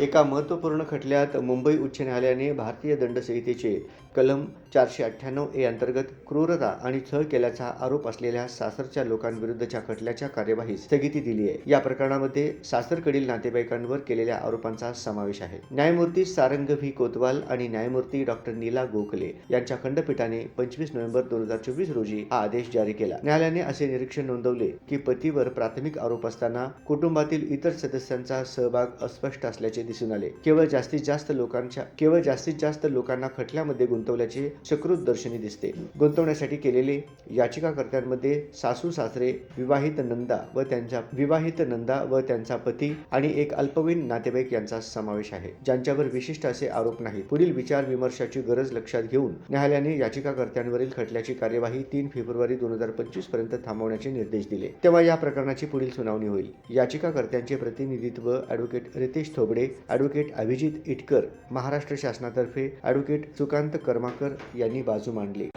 एका महत्त्वपूर्ण खटल्यात मुंबई उच्च न्यायालयाने भारतीय दंड संहितेचे कलम चारशे अठ्ठ्याण्णव ए अंतर्गत क्रूरता आणि छळ केल्याचा आरोप असलेल्या सासरच्या लोकांविरुद्धच्या खटल्याच्या कार्यवाहीस स्थगिती दिली आहे. या प्रकरणामध्ये सासरकडील नातेवाईकांवर केलेल्या आरोपांचा समावेश आहे. न्यायमूर्ती सारंग व्ही. कोतवाल आणि न्यायमूर्ती डॉक्टर नीला गोखले यांच्या खंडपीठाने पंचवीस नोव्हेंबर दोन हजार चोवीस रोजी हा आदेश जारी केला. न्यायालयाने असे निरीक्षण नोंदवले की पतीवर प्राथमिक आरोप असताना कुटुंबातील इतर सदस्यांचा सहभाग अस्पष्ट असल्याचे दिसून आले. केवळ जास्तीत जास्त लोकांच्या केवळ जास्तीत जास्त लोकांना खटल्यामध्ये गुंतवल्याचे सकृत दर्शनी दिसते. गुंतवण्यासाठी केलेले याचिकाकर्त्यांमध्ये सासू सासरे विवाहित नंदा व त्यांच्या विवाहित नंदा व त्यांचा पती आणि एक अल्पवयीन नातेवाईक यांचा समावेश आहे ज्यांच्यावर विशिष्ट असे आरोप नाही पुढील विचार विमर्शाची गरज लक्षात घेऊन न्यायालयाने याचिकाकर्त्यांवरील खटल्याची कार्यवाही तीन फेब्रुवारी दोन हजार पंचवीसपर्यंत थांबवण्याचे निर्देश दिले. तेव्हा या प्रकरणाची पुढील सुनावणी होईल. याचिकाकर्त्यांचे प्रतिनिधित्व ॲडव्होकेट रितेश थोबडे ॲडव्होकेट अभिजित इटकर महाराष्ट्र शासनातर्फे ॲडव्होकेट सुकांत कर्माकर यांनी बाजू मांडली.